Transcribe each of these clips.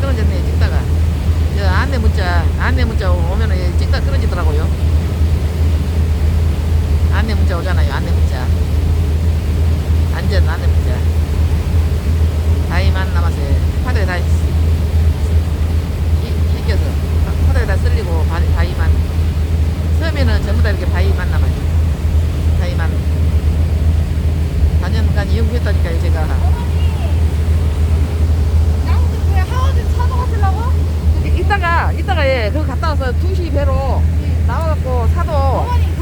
끊어졌네 찍다가. 저 안내 문자 안내 문자 오면은 찍다 끊어지더라고요. 안내 문자 오잖아요 안내 문자. 안전 안내 문자. 다이만 남았어요. 파도에 다 이겨서 파도에 다 쓸리고 바- 바위만. 섬에는 전부 다 이렇게 바위만 남아요 바위만. 4년간 이용했다니까요 제가 양들 왜 이- 이따가 이따가 예 그거 갔다 와서 2시 배로 네. 나와갖고 사도 어머니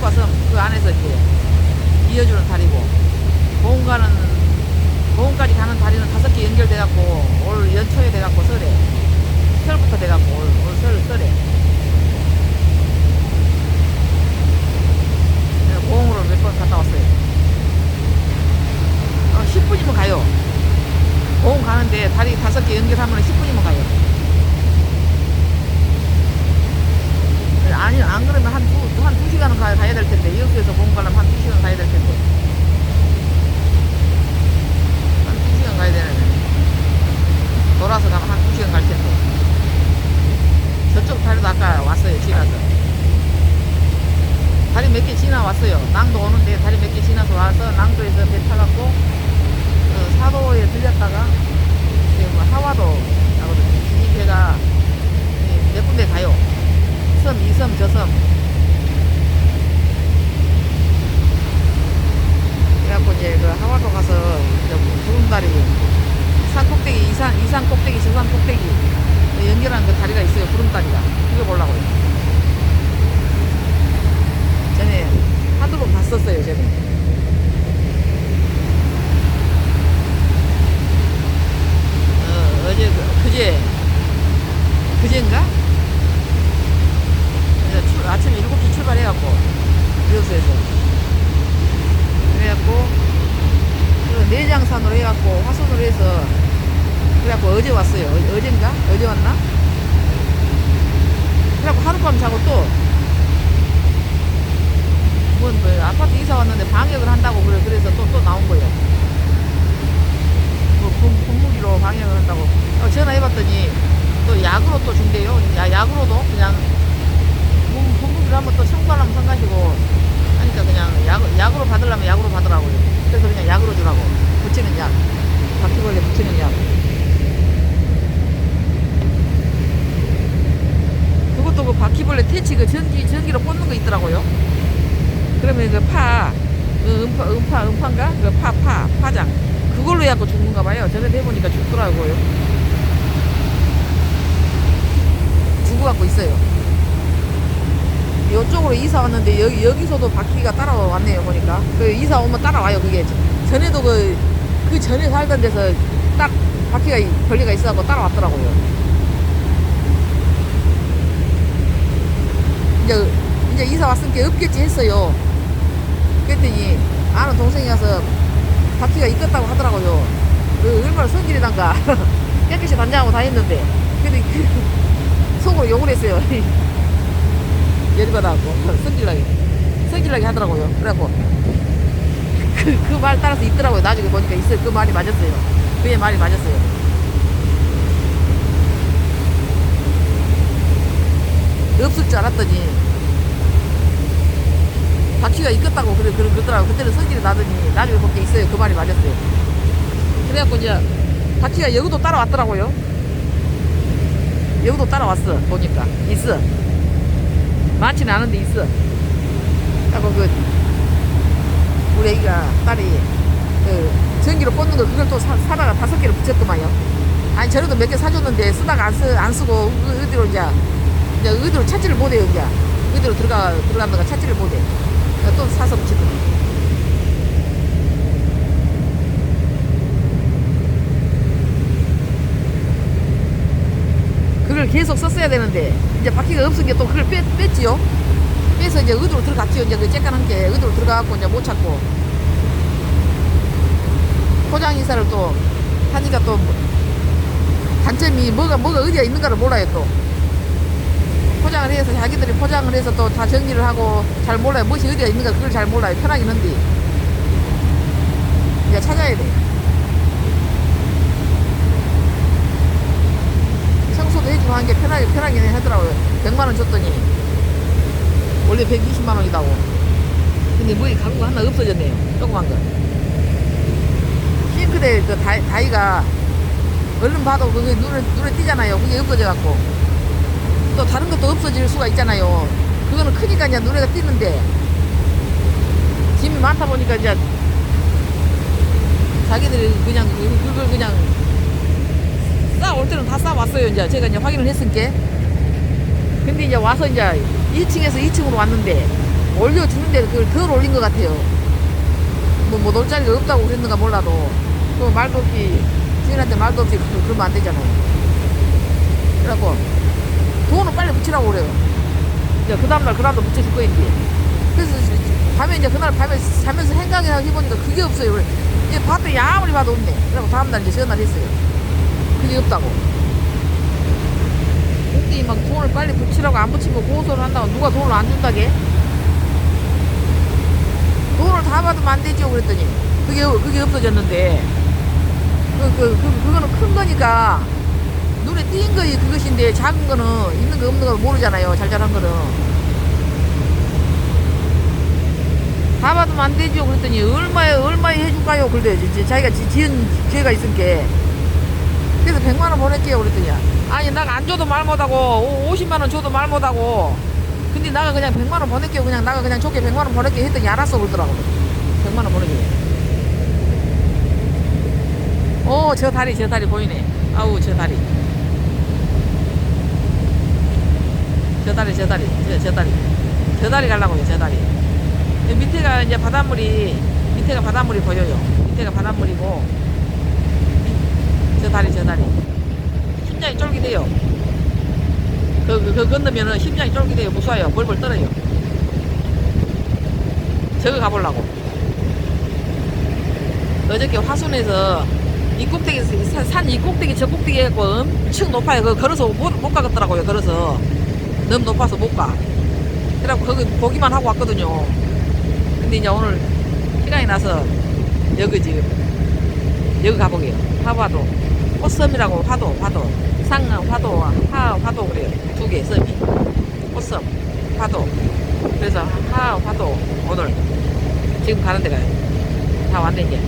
다그 안에서 이제 이어주는 다리고 보험가는 보험까지 가는 다리는 다섯 개 연결돼갖고 올 연초에 돼갖고 설에 설부터 돼갖고 올설 설에 보험으로 몇 번 갔다 왔어요. 어, 10분이면 가요. 보험 가는데 다리 다섯 개 연결하면 10분이면 가요. 아니, 안 그러면 한 두, 한 두 시간은 가, 가야 될 텐데, 이렇게해서 보험 가려면 한 두 시간 가야 될 텐데. 한 두 시간 가야 되는데. 돌아서 가면 한 두 시간 갈 텐데. 저쪽 다리도 아까 왔어요, 지나서. 다리 몇 개 지나 왔어요. 낭도 오는데 다리 몇 개 지나서 와서 낭도에서 배 타갖고 어, 사도에 들렸다가 지금 뭐 하와도 가거든요. 이 배가 예, 몇 군데 가요. 섬, 이 섬, 저 섬. 그래갖고 이제 그 하와도 가서 이제 구름 다리 산 꼭대기, 이산, 이산 꼭대기, 저산 꼭대기 연결하는 그 다리가 있어요. 구름 다리가. 그게 보려고요. 전에 하드로 봤었어요, 전에. 어, 어제, 그- 그제, 그제인가? 아침 7시 출발해갖고, 이호수에서. 그래갖고, 그 내장산으로 해갖고, 화순으로 해서, 그래갖고 어제 왔어요. 어, 어젠가? 어제 왔나? 그래갖고 하룻밤 자고 또, 뭐, 뭐 아파트 이사 왔는데 방역을 한다고 그래 그래서 또 또 나온 거예요. 뭐 분- 분무기로 방역을 한다고 어, 전화해봤더니 또 약으로 또 준대요. 야 약으로도 그냥 한번 또 청구하려면 성가시고 하니까 그냥 약 약으로 받으려면 약으로 받으라고요. 그래서 그냥 약으로 주라고 붙이는 약 바퀴벌레 붙이는 약. 그것도 그 바퀴벌레 퇴치 그 전기 전기로 꽂는 거 있더라고요. 그러면 그 파, 그 음파, 음파, 음파인가? 그 파, 파, 파장. 그걸로 해갖고 죽는가 봐요. 전에 해보니까 죽더라고요. 죽어갖고 있어요. 이쪽으로 이사 왔는데 여기 여기서도 바퀴가 따라왔네요 보니까 그 이사 오면 따라와요 그게 전에도 그 그 전에 살던 데서 딱 바퀴가 이- 벌레가 있어갖고 따라왔더라고요. 이제 이제 이사 왔으니까 없겠지 했어요. 그랬더니 아는 동생이 가서 바퀴가 있겠다고 하더라고요. 그 얼마나 성질이단가 깨끗이 단장하고 다녔는데 근데 그 속으로 욕을 했어요. 열받아갖고 성질나게 성질나게 하더라고요. 그래갖고 그그말 따라서 있더라고요. 나중에 보니까 있어요. 그 말이 맞았어요. 그의 말이 맞았어요. 없을 줄 알았더니 바퀴가 있겠다고 그래 그러- 그러더라고. 그때는 성질이 나더니 나중에 보니까 있어요. 그 말이 맞았어요. 그래갖고 이제 바퀴가 여기도 따라왔더라고요. 여기도 따라왔어. 보니까 있어. 많지는 않은데 있어. 하고 그 우리 애기가 딸이 그 전기로 꽂는 거 그걸 또 사, 사다가 다섯 개를 붙였더만요. 아니 저래도 몇 개 사줬는데 쓰다가 안, 쓰, 안 쓰고 의- 의대로 이제 이제 의대로 찾지를 못해요 이제 의대로 들어가 들어간다가 찾지를 못해. 또 사서 붙였더만. 그걸 계속 썼어야 되는데 이제 바퀴가 게또 그걸 뺐, 뺐지요. 빼서 이제 의도로 들어갔지요. 이제 그 쬐깐한 게 의도로 들어가갖고 이제 못 찾고. 포장 이사를 또 하니까 또 단점이 뭐가 뭐가 어디가 있는가를 몰라요 또. 포장을 해서 자기들이 포장을 해서 또 다 정리를 하고 잘 몰라요. 무엇이 어디가 있는가 그걸 잘 몰라요. 편하긴 한데. 이제 찾아야 돼청 소도 해주고 한게 편하게 편하긴 하더라고요 100만 원 줬더니 원래 120만 원이다고 근데 뭐이 가구가 하나 없어졌네요 조그만 거 싱크대 그 다이, 다이가 얼른 봐도 그게 눈에, 눈에 띄잖아요. 그게 없어져갖고. 또 다른 것도 없어질 수가 있잖아요. 그거는 크니까 이제 눈에 띄는데. 짐이 많다 보니까 이제 자기들이 그냥 그- 그걸 그냥 싸올 때는 다 싸왔어요. 이제 제가 이제 확인을 했으니까. 근데 이제 와서 이제 1층에서 2층으로 왔는데 올려주는데 그걸 덜 올린 것 같아요. 뭐, 뭐, 놀 자리가 없다고 그랬는가 몰라도, 그 말도 없이, 주인한테 말도 없이 그- 그러면 안 되잖아요. 그래갖고, 돈을 빨리 붙이라고 그래요. 이제 그 다음날, 그 다음날 붙여줄 거인데. 그래서 밤에 이제 그날 밤에 자면서 생각을 해보니까 그게 없어요. 이제 봤더니 아무리 봐도 없네. 그래갖고 다음날 이제 전화를 했어요. 그게 없다고. 그때 막 돈을 빨리 붙이라고 안 붙이고 고소를 한다고 누가 돈을 안 준다게? 돈을 다 받으면 안 되죠 그랬더니. 그게 그게 없어졌는데. 그, 그, 그, 그거는 큰 거니까 눈에 띈 거이 그것인데 작은 거는 있는 거 없는 걸 모르잖아요 잘잘한 거는. 다 받으면 안 되죠 그랬더니 얼마에 얼마에 해줄까요? 그래 이제 자기가 지, 지은 죄가 있으니까 그래서 100만 원 보낼게요 그랬더니 아니 나가 안 줘도 말 못하고 50만 원 줘도 말 못하고 근데 나가 그냥 100만 원 보낼게요. 그냥 나가 그냥 좋게 100만 원 보낼게 했더니 알았어 그러더라고. 100만 원 보내게. 오, 저 다리, 저 다리 보이네. 아우, 저 다리. 저 다리, 저 다리, 저, 저 다리. 저 다리 가려고요, 저 다리. 이 밑에가 이제 바닷물이, 밑에가 바닷물이 보여요. 밑에가 바닷물이고, 이- 저 다리, 저 다리. 심장이 쫄깃해요. 그, 그, 그 건너면은 심장이 쫄깃해요. 무서워요. 벌벌 떨어요. 저거 가보려고. 어저께 화순에서 이 꼭대기, 산 이 꼭대기 저 꼭대기 해갖고 엄청 높아요. 그 걸어서 못, 못 가겠더라고요. 걸어서. 너무 높아서 못 가. 그래갖고 거기 보기만 하고 왔거든요. 근데 이제 오늘 시간이 나서 여기 지금 여기 가보게요. 화화도. 꽃섬이라고 화도, 화도. 상, 화도, 하, 화도 그래요. 두 개, 섬이. 꽃섬, 화도. 그래서 하, 화도 오늘 지금 가는 데가 다 왔네, 이제.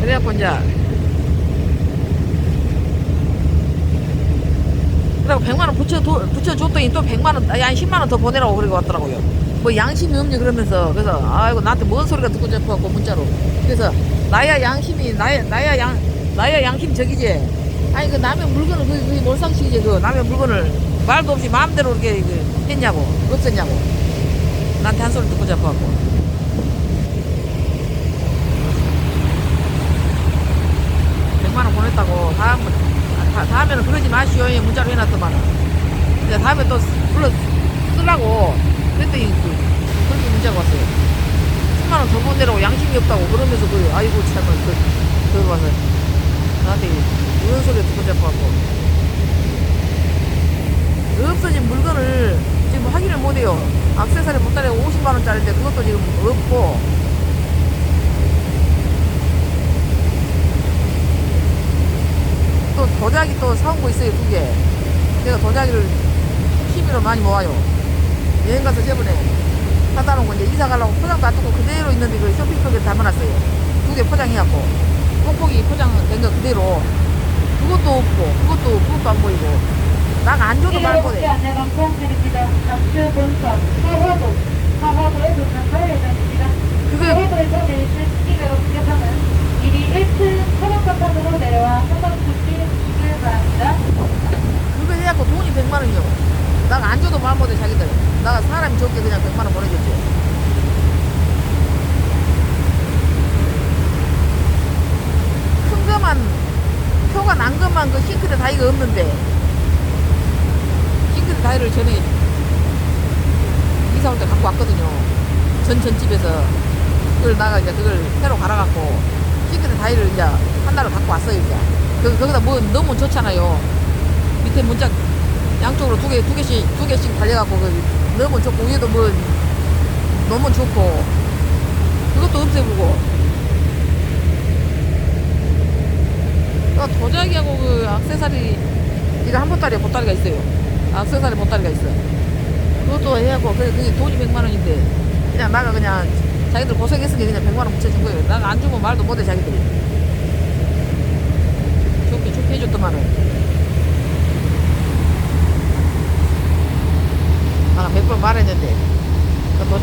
그래갖고 이제 그래갖고 100만원 붙여, 도, 붙여줬더니 또 100만원, 아니 10만원 더 보내라고 그러고 왔더라고요. 뭐 양심이 없니 그러면서 그래서 아이고 나한테 뭔 소리가 듣고 잡혀갖고 문자로. 그래서 나야 양심이 나야 나야 양 나야 양심 저기지. 아니 그 남의 물건을 그, 그 몰상식이지 그 남의 물건을 말도 없이 마음대로 이렇게 그 했냐고. 없었냐고. 나한테 한 소리 듣고 잡아갖고. 100만 원 보냈다고. 다음 다, 다음에는 그러지 마시오. 예, 문자로 해놨더만 이제 다음에 또 불러 쓰라고 그랬더니 그, 그렇게 문자가 왔어요. 10만 원 더 보내라고 양심이 없다고 그러면서 그 아이고 참을 그 들어와서 나한테 이런 소리 듣고 잡아갖고 없어진 물건을 지금 확인을 못해요. 악세사리 보따리가 50만원짜리인데 그것도 지금 없고. 또 도자기 또 사온 거 있어요 두개. 내가 도자기를 TV로 많이 모아요 여행 가서 저번에 사다 놓은 거 이제 이사 가려고 포장도 안 뜯고 그대로 있는데 그 쇼핑백에 담아놨어요 두 개 포장해갖고 뽁뽁이 포장된 거 그대로 그것도 없고 그것도 그것도 안 보이고 난안 줘도 말 혹시 못해 안내 방송 드립니다. 잠시 본선 하화도 하화도에 도착할 예정입니다. 그게 하화도에서 내리실 스키가로 승객하는 미리 1층 사막사판으로 내려와 사막국지 주시길 바랍니다. 그거 해갖고 돈이 100만 원이요 난안 줘도 말 못해 자기들. 나 사람이 좋게 그냥 100만 원 보내줬지. 큰 거만 표가 난 것만 그 싱크대 다이가 없는데. 싱크대 다이를 전에 이사 올 때 갖고 왔거든요. 전 전 집에서 그걸 나가 이제 그걸 새로 갈아갖고 싱크대 다이를 이제 하나를 갖고 왔어요 이제. 그, 거기다 뭐 너무 좋잖아요. 밑에 문짝 양쪽으로 두 개, 두 개씩, 두 개씩 달려갖고 그 너무 좋고 위에도 뭐 너무 좋고 그것도 없애보고. 또 도자기하고 그 악세사리 이거 한 보따리에 보따리가 있어요. 악세사리 보따리가 있어 그것도 해갖고 그래 그게 돈이 100만 원인데 그냥 나가 그냥 자기들 고생했으니 그냥 100만 원 붙여준 거예요. 나가 안 주면 말도 못해 자기들이. 좋게 좋게 해줬더만은 아, 몇번 말했는데, 그, 뭐,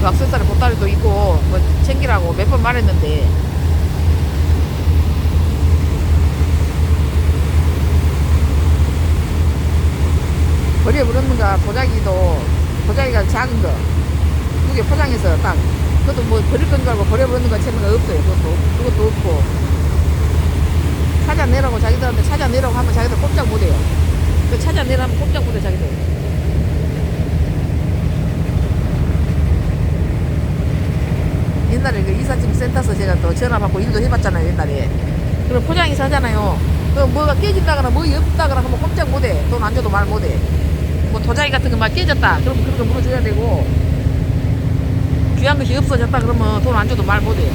그 악세사리 보따리도 있고, 뭐, 챙기라고 몇 번 말했는데, 버려버렸는가, 도자기도, 도자기가 작은 거, 두개 포장해서 딱, 그것도 뭐, 버릴 건 줄 알고 버려버렸는가 채는 없어요. 그것도, 그것도 없고. 찾아내라고 자기들한테 찾아내라고 하면 자기들 꼼짝 못해요. 그 찾아내라면 꼼짝 못해, 자기들. 옛날에 그 이삿짐 센터에서 제가 또 전화 받고 일도 해봤잖아요 옛날에. 그럼 포장이사 하잖아요. 그럼 뭐가 깨진다거나 뭐 없다거나 하면 꼼짝 못해. 돈 안 줘도 말 못해. 뭐 도자기 같은 거 막 깨졌다. 그러면 그런 거 물어줘야 되고. 귀한 것이 없어졌다 그러면 돈 안 줘도 말 못해.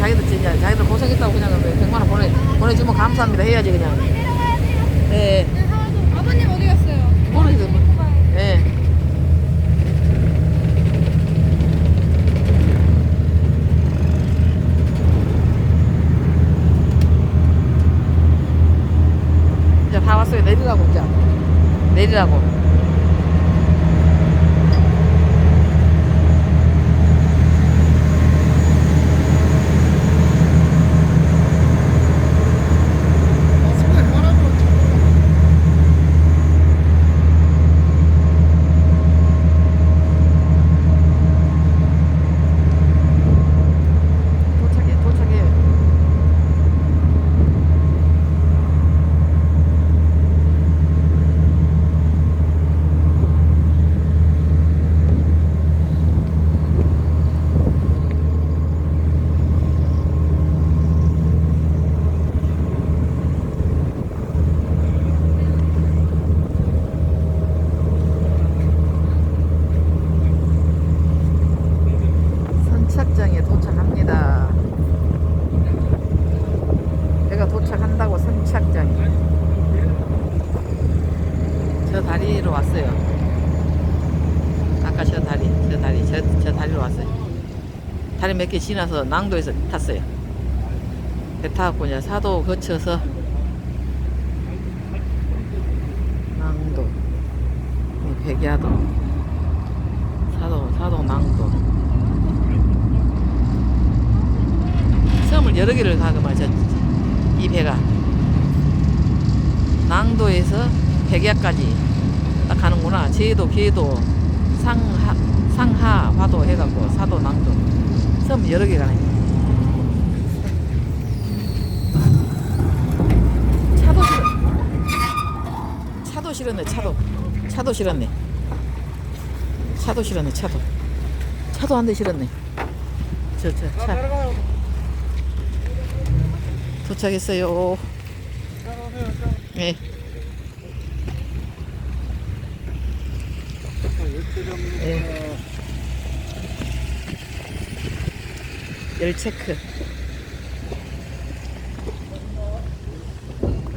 자기들 진짜 자기들 고생했다고 그냥 100만 원 보내 보내주면 감사합니다. 해야지 그냥. 네. 아버님 어디 갔 몇 개 지나서 낭도에서 탔어요. 배 타고 이제 사도 거쳐서 낭도, 백야도, 사도, 사도 낭도. 섬을 여러 개를 가고만 이 배가 낭도에서 백야까지 딱 가는구나. 제도, 개도, 상하, 상하, 화도 해갖고 사도 낭도. 섬 여러 개 가네. 차도 실어. 차도 실었네. 차도. 차도 실었네. 차도 실었네. 차도. 차도 한대 실었네. 저, 저, 차. 도착했어요. 네. 네. 열 체크.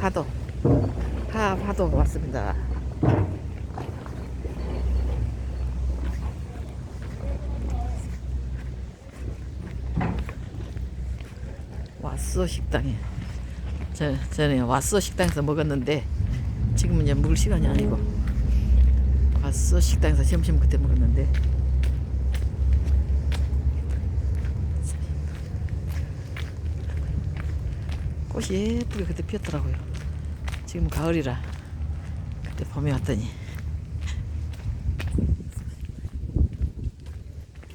파도. 파, 파도 왔습니다. 왔어 식당에. 저, 전에 왔어 식당에서 먹었는데 지금은 이제 먹을 시간이 아니고 왔어 식당에서 점심 그때 먹었는데 꽃이 예쁘게 그때 피었더라고요. 지금 가을이라 그때 봄에 왔더니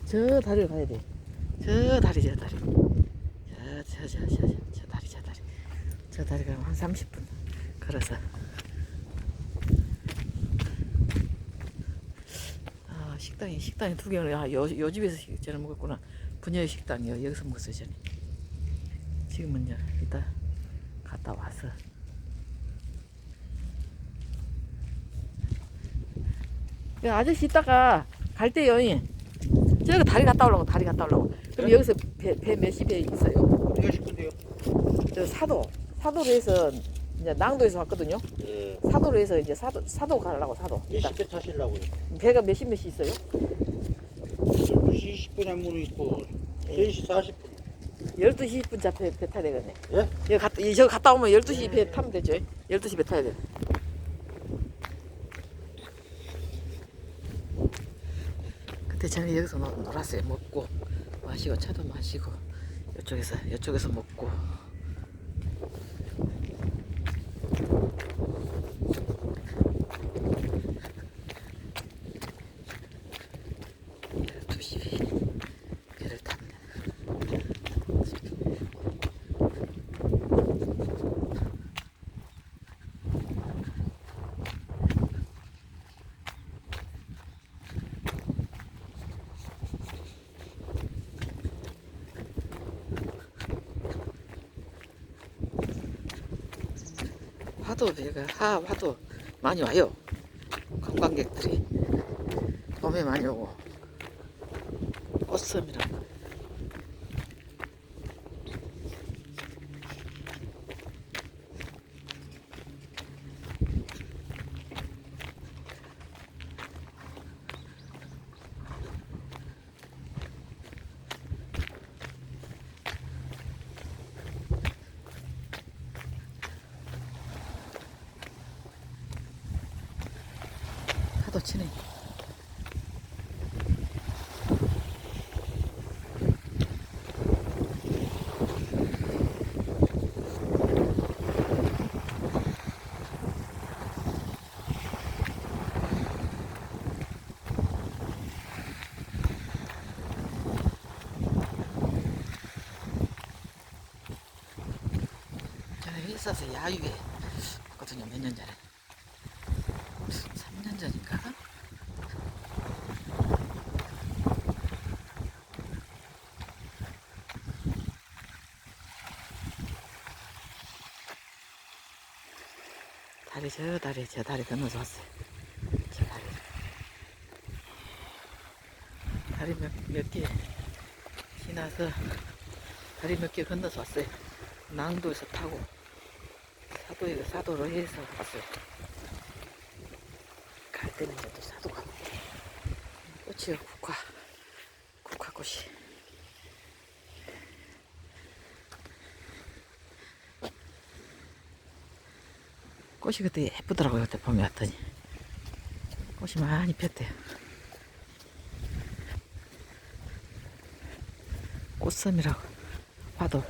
저 다리를 가야 돼. 저 다리 저 다리. 저저저저저 다리 저 다리. 저 다리가 한 30분 걸어서. 아 식당이 식당이 두 개를 아요 요 집에서 식- 저는 먹었구나. 분녀의 식당이요 여기서 먹었어요 저는. 지금은 이제 이따 갔다 와서. 그 아저씨 이따가 갈 때요. 저기 다리 갔다 오려고 다리 갔다 오려고. 그럼 여기서 배, 배 몇시 배 있어요? 몇 시군데요? 저 사도 사도로 해서 이제 낭도에서 왔거든요. 예. 사도로 해서 이제 사도 사도 가려고 사도. 일단 20배 타시려고요. 배가 몇시몇시 있어요? 12시 20분에 문이 있고, 3시 40분. 12시 20분 잡배 배 타야 되겠네. 예? 여기 갔다 이- 저기 갔다 오면 12시 배 타면 되죠. 12시 배 타야 돼. 그때 저는 여기서 놀, 놀았어요. 먹고 마시고 차도 마시고 이쪽에서 이쪽에서 먹고 화도 배가 하 화도 많이 와요. 관광객들이 봄에 많이 오고. 파도 치네. 회사에서 야유회 했거든요 몇 년 전에 3년 전인가? 다리 저 다리 저 다리 건너서 왔어요. 저 다리. 다리 몇, 몇 개 지나서 다리 몇 개 건너서 왔어요. 낭도에서 타고 사도에 사도로 해서 왔어요. 갈 때는 이제 또 사도 가고 꽃이요 국화 국화꽃이 꽃이 그때 예쁘더라고요 그때 봄에 왔더니. 꽃이 많이 폈대요. 꽃섬이라고 화도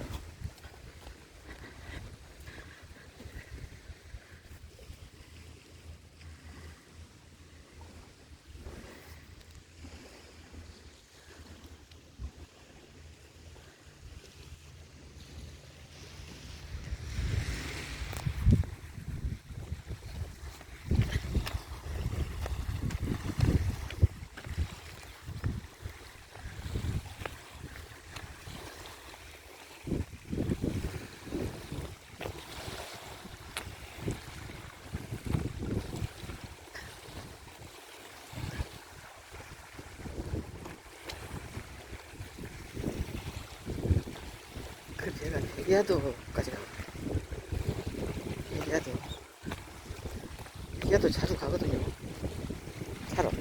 얘기 야도까지 가고 얘기야도. 얘기야도 자주 가거든요. 차로.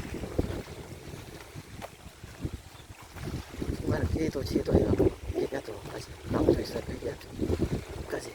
중간에 기회도 지혜도 해가고 얘기야도까지 나무도 있어요 얘기야도까지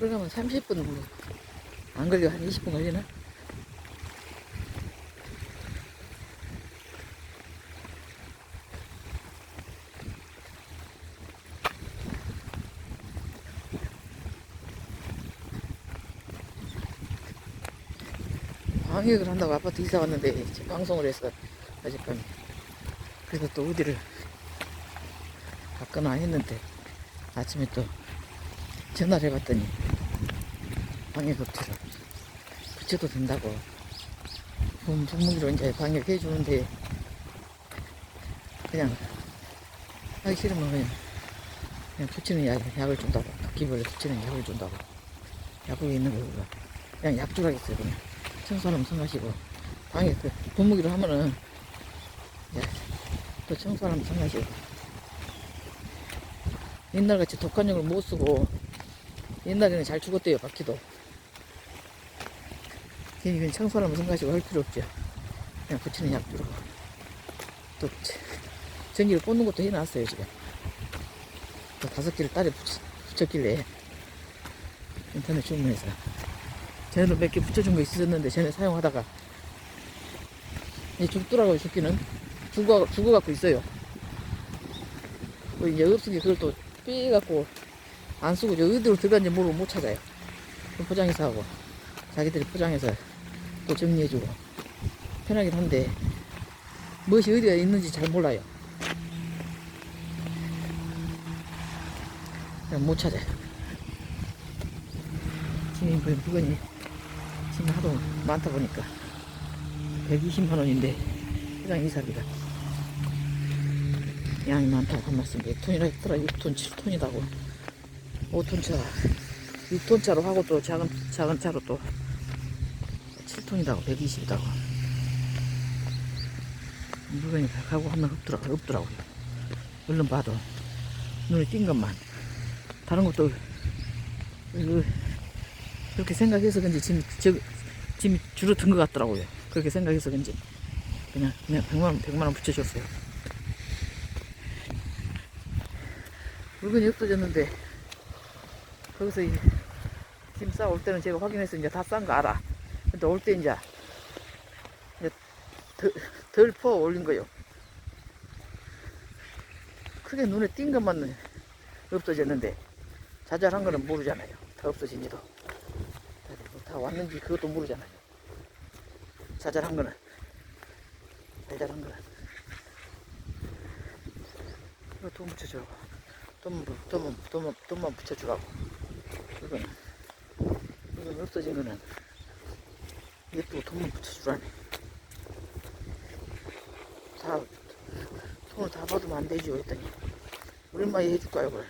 그러가면 30분 안 걸려. 한 20분 걸리나? 방역을 한다고 아파트 이사 왔는데 방송을 해서 어젯밤에 그래서 또 어디를 갔거나 했는데 아침에 또 전화를 해봤더니 방역업체로 붙여도 된다고. 봄 종목으로 이제 방역해 주는데 그냥 하기 싫으면 그냥, 그냥 붙이는 약, 약을 준다고. 기별에 붙이는 약을 준다고. 약국에 있는 거 그냥 약 주라겠어요 그냥. 청소하면 성가시고. 방역 그 분무기로 하면은 또 청소하면 성가시고. 옛날같이 독한 약을 못 쓰고 옛날에는 잘 죽었대요 바퀴도 괜히 그냥 청소하면 성가시고 할 필요 없죠. 그냥 붙이는 약 주고. 또 저- 전기를 꽂는 것도 해놨어요 지금. 또 다섯 개를 딸에 붙, 붙였길래 인터넷 주문해서. 전에도 몇개 붙여준 거 있었는데 전에 사용하다가 이제 죽더라고요 죽기는. 죽어, 죽어갖고 있어요. 뭐 이제 없으니 그걸 또 빼갖고 안 쓰고 저 어디로 들어간지 모르고 못 찾아요. 포장해서 하고. 자기들이 포장해서 또 정리해주고. 편하긴 한데 무엇이 어디가 있는지 잘 몰라요. 못 찾아요. 지금 그 물건이 지금 하도 많다 보니까 120만 원인데 포장 이사비가 양이 많다고 한 말씀. 100톤이라 했더라? 6톤 7톤이라고. 5톤 차 6톤 차로 하고 또 작은 작은 차로 또 7톤이라고 120이라고 물건이 가고 하면 없더라고 없더라고요 얼른 봐도 눈에 띈 것만 다른 것도 이거 그렇게 생각해서 그런지 짐, 저, 짐이 줄어든 것 같더라고요. 그렇게 생각해서 그런지 그냥 그냥 100만 원, 100만 원 붙여줬어요. 물건이 없어졌는데 거기서 이짐 싸올 때는 제가 확인해서 이제 다 싼 거 알아. 올때 이제 덜, 덜퍼 올린 거요. 크게 눈에 띈 것만 없어졌는데 자잘한 거는 모르잖아요. 다 없어진지도. 다 왔는지 그것도 모르잖아요. 자잘한 거는. 달달한 거는. 이거 돈 붙여주라고. 돈, 돈만, 돈만, 돈만 붙여주라고. 이거는. 이건 없어진 거는. 이것도 돈만 붙여주라네. 다, 돈을 다 받으면 안 되죠. 했더니. 얼마에 해줄까요, 그걸.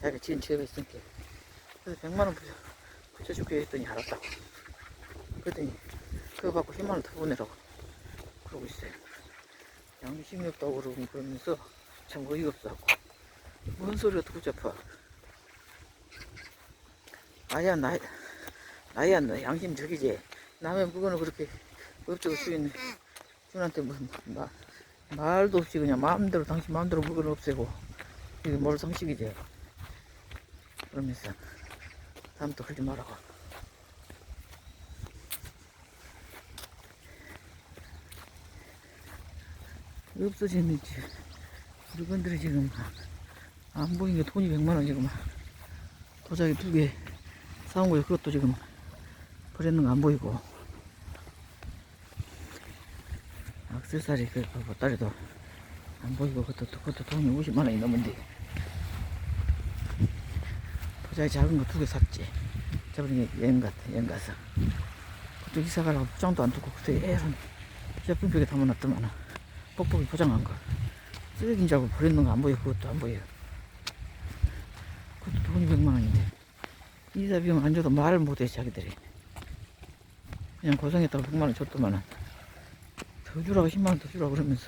자기가 지은 죄가 있으니까. 그래서 100만원 붙여, 붙여줄게 했더니 알았다고. 그랬더니 그거 받고 10만원 더 보내라고. 그러고 있어요. 양심이 없다고 그러고 그러면서 참 어이가 없어갖고. 뭔 소리가 듣고 잡아. 아야, 나, 나야, 너 양심 적이지. 남의 물건을 그렇게 어쩌고 주인 주인한테 무슨 마, 말도 없이 그냥 마음대로 당신 마음대로 물건 없애고 이게 뭘 상식이지? 그러면서 다음부터 그러지 말라고 없어지는 지. 물건들이 지금 안 보이는 게 돈이 100만 원 지금 도자기 두 개 사온 거에 그것도 지금 버렸는 거 안 보이고 악세사리 그 보따리도 안 보이고 그것도 그것도 돈이 50만 원이 넘은데. 도자기 작은 거 두 개 샀지. 저번에 여행 갔다 여행 가서. 그것도 이사 가려고 포장도 안 두고 그때 애런 제품벽에 담아놨더만. 뻑뻑이 포장한 거. 쓰레기인 줄 알고 버렸는 거 안 보여. 그것도 안 보여. 그것도 돈이 100만 원인데. 이사 비용 안 줘도 말을 못해 자기들이. 그냥 고생했다고 100만 원 줬더만은 더 주라고 10만 원 더 주라고 그러면서